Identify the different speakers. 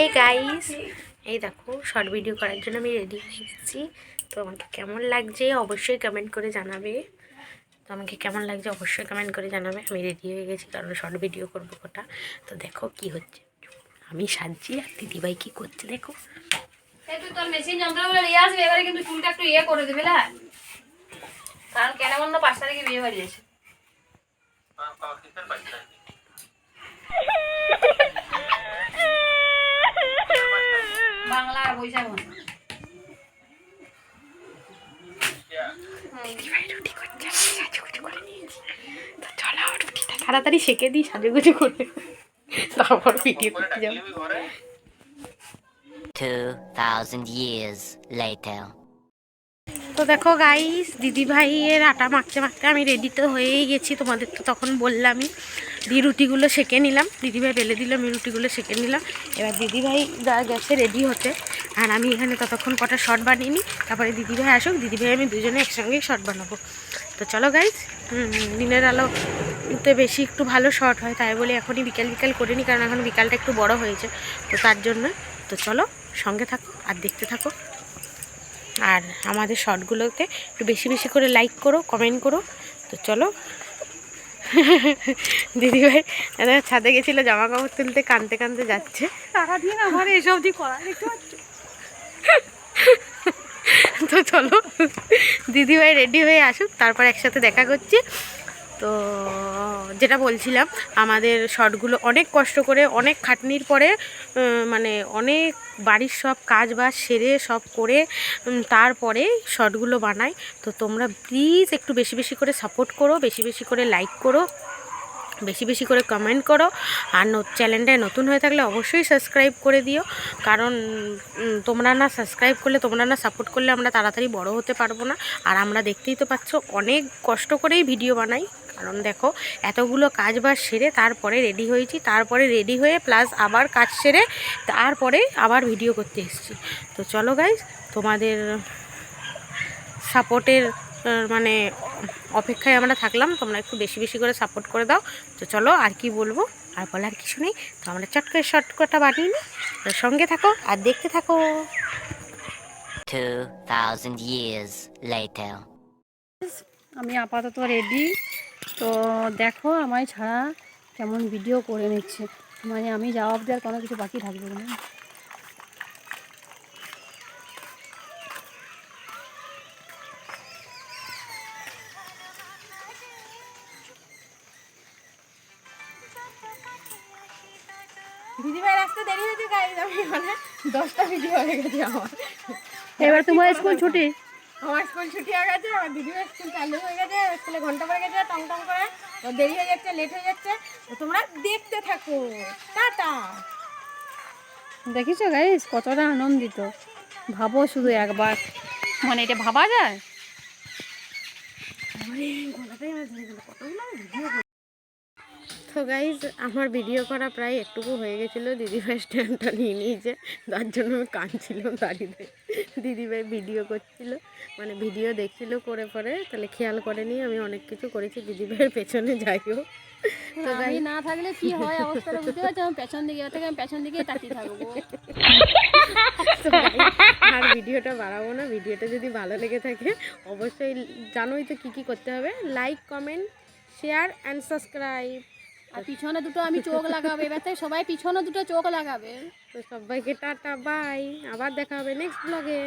Speaker 1: এই গাইস এই দেখো শর্ট ভিডিও করার জন্য আমি রেডি হয়ে গেছি। তো আমাকে কেমন লাগছে অবশ্যই কমেন্ট করে জানাবে। তো আমাকে কেমন লাগছে অবশ্যই কমেন্ট করে জানাবে। আমি রেডি হয়ে গেছি কারণ শর্ট ভিডিও করব কোটা তো দেখো কি হচ্ছে। আমি সাজছি আর দিদিভাই কি করছে দেখো।
Speaker 2: তোর মেশিন যন্ত্রগুলো নিয়ে আসবি এবারে কিন্তু চুলটা একটু ইয়ে করে দেবে না? কারণ কেন অন্য পাঁচ তারিখে বিয়ে বাড়ি আছে বাংলা আর বৈশাখ মাস।
Speaker 1: দিদিভাই রুটি করছে আমি সাজুগুজু করে নিয়েছি তো চলো রুটিটা তাড়াতাড়ি সেকে দিই সাজুগুজু করে। তারপর ভিডিও করতে যাব।
Speaker 3: 2,000 years later.
Speaker 1: তো দেখো গাইস দিদি ভাইয়ের আটা মাখতে মাখতে আমি রেডি তো হয়েই গেছি তোমাদের তো তখন বললামই। দিয়ে রুটিগুলো সেকে নিলাম। দিদিভাই বেলে দিলাম আমি রুটিগুলো সেকে নিলাম। এবার দিদিভাই যা গেছে রেডি হতে। আর আমি এখানে ততক্ষণ কটা শর্ট বানিয়ে নিই, তারপরে দিদিভাই আসুক, দিদিভাই আমি দুজনে একসঙ্গেই শর্ট বানাবো। তো চলো গাইস দিনের আলোতে বেশি একটু ভালো শর্ট হয়, তাই বলে এখনই বিকাল বিকাল করে নিই, কারণ এখন বিকালটা একটু বড় হয়েছে, তো তার জন্য। তো চলো, সঙ্গে থাকো আর দেখতে থাকো। আর আমাদের শর্টগুলোতে একটু বেশি বেশি করে লাইক করো কমেন্ট করো। তো চলো। দিদিভাই, দাদা ছাদে গেছিল জামা কাপড় তুলতে কানতে কানতে যাচ্ছে।
Speaker 2: আমার এসব দিয়ে করা দেখতে
Speaker 1: তো চলো, দিদিভাই রেডি হয়ে আসুক, তারপর একসাথে দেখা করছি। তো যেটা বলছিলাম, আমাদের শর্টগুলো অনেক কষ্ট করে, অনেক খাটনির পরে মানে অনেক বাড়ির সব কাজ বাজ সেরে সব করে তারপরে শর্টগুলো বানাই। তো তোমরা প্লিজ একটু বেশি বেশি করে সাপোর্ট করো, বেশি বেশি করে লাইক করো। বেশি বেশি করে কমেন্ট করো। আর চ্যানেলটায় নতুন হয়ে থাকলে অবশ্যই সাবস্ক্রাইব করে দিও। কারণ তোমরা না সাবস্ক্রাইব করলে, তোমরা না সাপোর্ট করলে আমরা তাড়াতাড়ি বড় হতে পারব না। আর আমরা দেখতেই তো পাচ্ছ, অনেক কষ্ট করেই ভিডিও বানাই। কারণ দেখো, এতগুলো কাজ বাজ সেরে তারপরে রেডি হয়েছি, তারপরে রেডি হয়ে প্লাস আবার কাজ সেরে তারপরে আবার ভিডিও করতে এসেছি। তো চলো গাইজ তোমাদের সাপোর্টের মানে অপেক্ষায় আমরা থাকলাম তোমরা একটু বেশি বেশি করে সাপোর্ট করে দাও। তো চলো আর কি বলব? আর বলার কিছু নেই। তো আমরা চট করে শর্টকটটা বানিয়ে নিই। তো সঙ্গে থাকো আর দেখতে থাকো।
Speaker 3: 2,000 years later.
Speaker 2: আমি আপাতত রেডি তো দেখো আমায় ছাড়া কেমন ভিডিও করে নিচ্ছে। মানে আমি জবাব দেওয়ার কোনো কিছু বাকি থাকবে না।
Speaker 1: দিদিভাই রাস্তা দেরি হয়েছে গাইজ আমি মানে দশটা ভিডিও হয়ে গেছে আমার।
Speaker 2: এবার তোমার স্কুল ছুটি?
Speaker 1: আমার স্কুল ছুটি হয়ে গেছে আমার দিদিভাই স্কুল চালু হয়ে গেছে স্কুলে ঘণ্টা পড়ে গেছে টং টং করে। তো দেরি হয়ে যাচ্ছে লেট হয়ে যাচ্ছে। তোমরা দেখতে থাকো। টাটা।
Speaker 2: দেখিছো গাইস কতটা আনন্দিত। ভাবো শুধু একবার। মানে এটা ভাবা যায়?
Speaker 1: তো গাইজ আমার ভিডিও করা প্রায় একটুকু হয়ে গেছিল। দিদিভাই স্ট্যান্ডটা নিয়ে নিয়েছে। তার জন্য আমি কাঁদছিলাম দাঁড়িয়ে দিদিভাই ভিডিও করছিল। মানে ভিডিও দেখছিল করে পরে। তাহলে খেয়াল করেনি আমি অনেক কিছু করেছি দিদিভাইয়ের পেছনে যাই হোক।
Speaker 2: আমি না থাকলে কি হয় অবস্থাটা বুঝতে পারছ? আমি পেছন দিকে থেকে আমি পেছন দিকে তাকিয়ে থাকব।
Speaker 1: আর ভিডিওটা বাড়াবো না। ভিডিওটা যদি ভালো লেগে থাকে অবশ্যই জানোই তো কী কী করতে হবে। Like comment share and subscribe
Speaker 2: আর পিছনে দুটো আমি চোখ লাগাবো। এবার তাই সবাই পিছনে দুটো চোখ লাগাবে।
Speaker 1: তো সবাইকে টাটা বাই আবার দেখা হবে নেক্সট ব্লগে